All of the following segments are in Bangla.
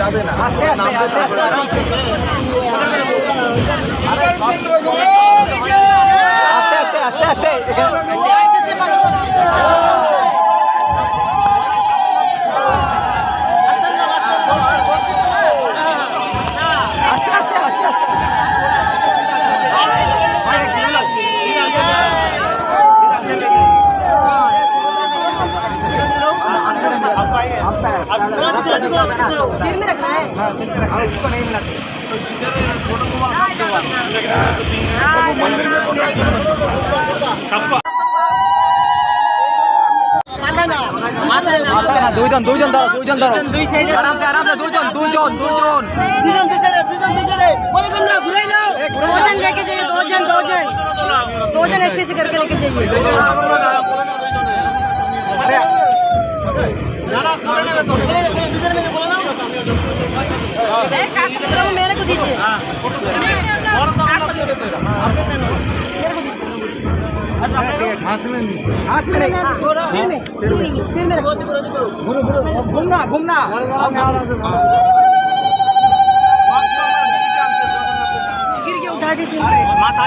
যাবে না আস্তে আস্তে আস্তে আস্তে আস্তে আস্তে सिर में रखा है उसको नहीं मिलाते मंदिर में দুইজন দুইজন ধরো দুইজন ধরো আরামসে আরামসে দুইজন দুইজন দুইজন দুইজন দুই সাইডে দুইজন দুই সাইডে বলে কম না ঘুরাই নাও দুজন लेके जाइए দুজন দুজন দুজন ऐसे ऐसे करके लेके जाइए अरे मेरे को दीजिए हाथ में हाथ में फिर फिर मेरा घूमना घूमना गिर के उठा दीजिए माथा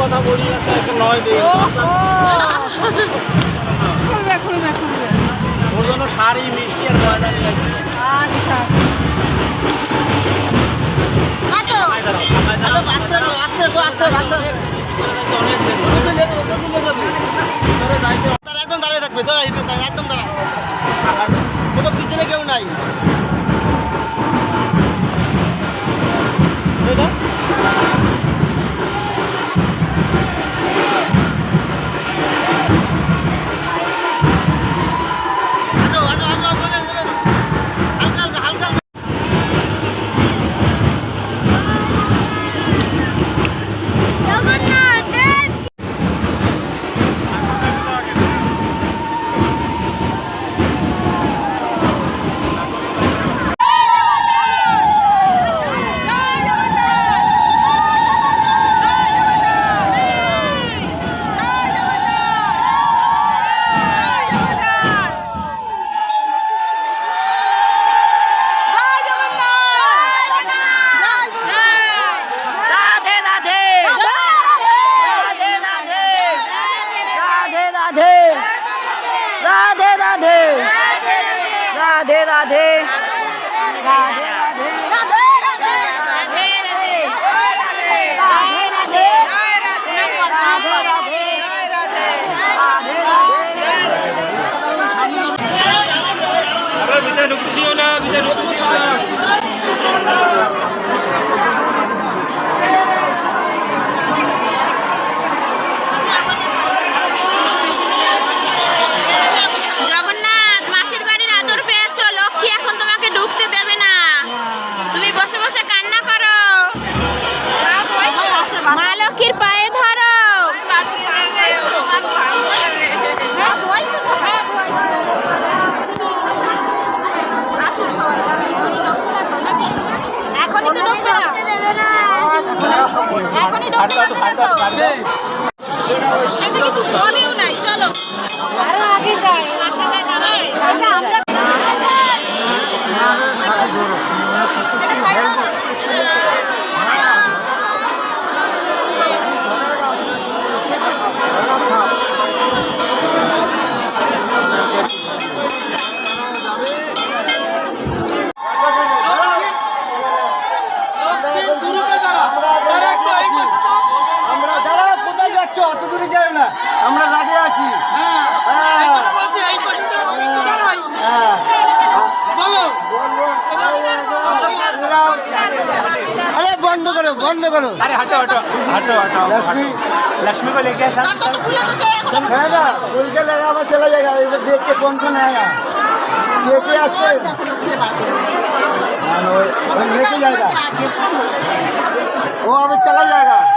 কথা বলি আছে একটা নয় দিন। খুলবে খুলবে খুলবে। ওর জন্য শাড়ি মিষ্টি আর গয়না নিয়ে আসি। আচ্ছা আচ্ছা, আচ্ছা, আচ্ছা राधे राधे राधे राधे राधे আরে ভিতরে ঢুকতে দিও না ভিতরে ছাড় দাও ছাড় দাও ছাড় দাও রাগে আছি হ্যাঁ হ্যাঁ अरे बंद करो बंद करो अरे हटो हटो हटो हटो लक्ष्मी लक्ष्मी को लेके आए है ना खुल के लगा हुआ चला जाएगा इधर देख के कौन कौन आएगा के के आसते हाँ, वो- वो लेके जाएगा वो अभी चला जाएगा अभी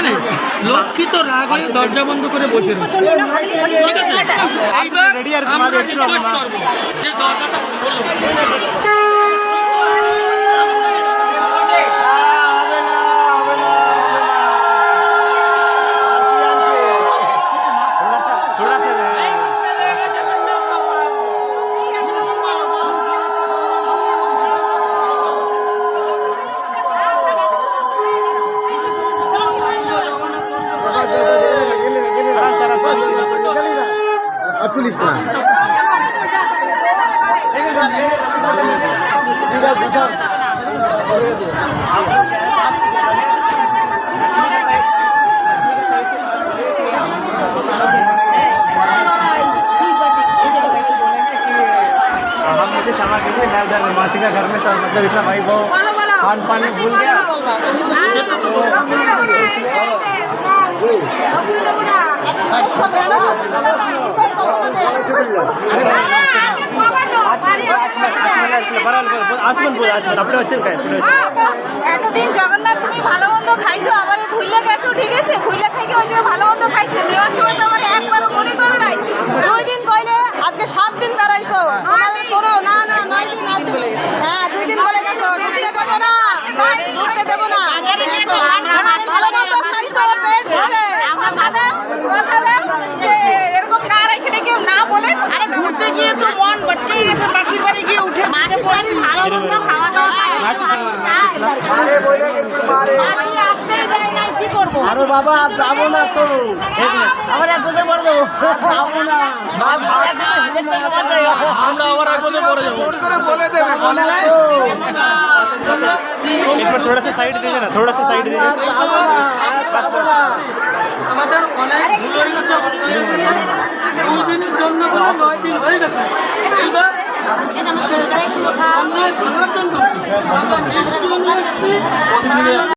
জানেন লক্ষ্মী তো রাগ হয়ে দরজা বন্ধ করে বসে রয়েছে। ঠিক আছে? এইবার আমরা করব যে দরজাটা अतुल इस्लाम हम मुझे क्षमा कीजिए मैं उधर मासी का घर में सब मतलब इतना भाई वो खान पान भूल गया আজকাল বল আজকাল আপনি হচ্ছেন কাজ এতদিন জগন্নাথ তুমি ভালো মন্দ খাইছো আবার ভুললে গেছো ঠিক আছে ভুললে থেকে ওই যে ভালো মন্দ খাইছো নেওয়ার সময় তো আমার একবারও মনে করো নাই দুই দিন কইলে আজকে সাত দিন বেড়াইছো কথা দাও যে এরকম না রেখে কেউ না বলে আরে ঘুরতে গিয়ে তো মন ভটকে গেছে মাসির বাড়ি গিয়ে উঠে মাসির বাড়ি ভালো মন্দ খাওয়া দাওয়া মাসি আসতে দেয় নাই কি করবো আরে বাবা আর যাবো না তো আবার এক বছর পরে দেবো আর যাবো না আমরা আবার এক বছর পরে যাবো বলে দেবে বলে एक बार थोड़ा सा साइड दीजिए ना थोड़ा सा साइड दीजिए যাবো না আর যাবো না আমাদের অনেক ভুল হয়ে গেছে দুই দিনের জন্য বলে নয় দিন হয়ে গেছে। এইবার অন্যায় বোঝার জন্য আমরা এসেছি